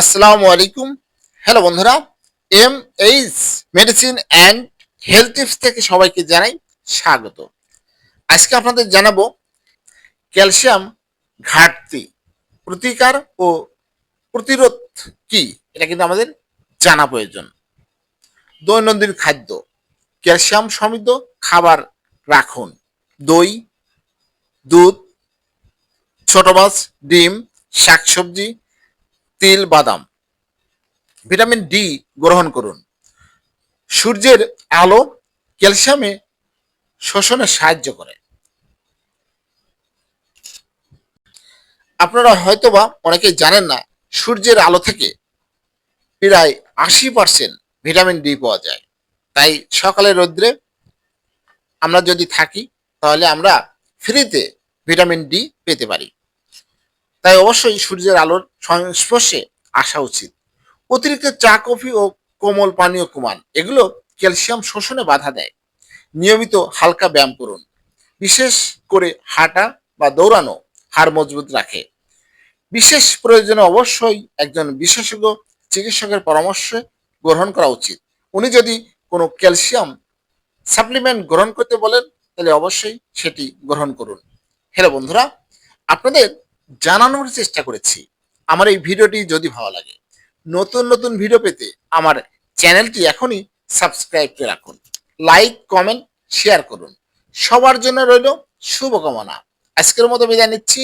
আসসালামু আলাইকুম। হ্যালো বন্ধুরা M H medicine and health tips থেকে সবাইকে জানাই স্বাগত। আজকে আপনাদের জানাব ক্যালসিয়াম ঘাটতি, প্রতিকার ও প্রতিরোধ কি, এটা কিন্তু আমাদের জানা প্রয়োজন। দৈনন্দিন খাদ্য, ক্যালসিয়াম সমৃদ্ধ খাবার রাখুন। দই, দুধ, ছোট মাছ, ডিম, শাকসবজি তিল, বাদাম। ভিটামিন ডি গ্রহণ করুন। সূর্যের আলো ক্যালসিয়ামে শোষণে সাহায্য করে। আপনারা হয়তোবা অনেকেই জানেন না, সূর্যের আলো থেকে প্রায় আশি পার্সেন্ট ভিটামিন ডি পাওয়া যায়। তাই সকালে রৌদ্রে আমরা যদি থাকি, তাহলে আমরা ফ্রিতে ভিটামিন ডি পেতে পারি। তাই অবশ্যই সূর্যের আলোর সংস্পর্শে আসা উচিত। অতিরিক্ত চা, কফি ও কোমল পানীয় কুমান এগুলো ক্যালসিয়াম শোষণে বাধা দেয়। নিয়মিত হালকা ব্যায়াম করুন। বিশেষ করে হাঁটা বা দৌড়ানো হাড় মজবুত রাখে। বিশেষ প্রয়োজনে অবশ্যই একজন বিশেষজ্ঞ চিকিৎসকের পরামর্শ গ্রহণ করা উচিত। উনি যদি কোনো ক্যালসিয়াম সাপ্লিমেন্ট গ্রহণ করতে বলেন, তাহলে অবশ্যই সেটি গ্রহণ করুন। হ্যালো বন্ধুরা, আপনাদের জানানোর চেষ্টা করেছি। আমার এই ভিডিওটি যদি ভালো লাগে, নতুন নতুন ভিডিও পেতে আমার চ্যানেলটি এখনই সাবস্ক্রাইব করে রাখুন। লাইক, কমেন্ট, শেয়ার করুন। সবার জন্য রইল শুভকামনা। আজকের মতো বিদায় নিচ্ছি।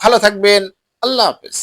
ভালো থাকবেন। আল্লাহ হাফেজ।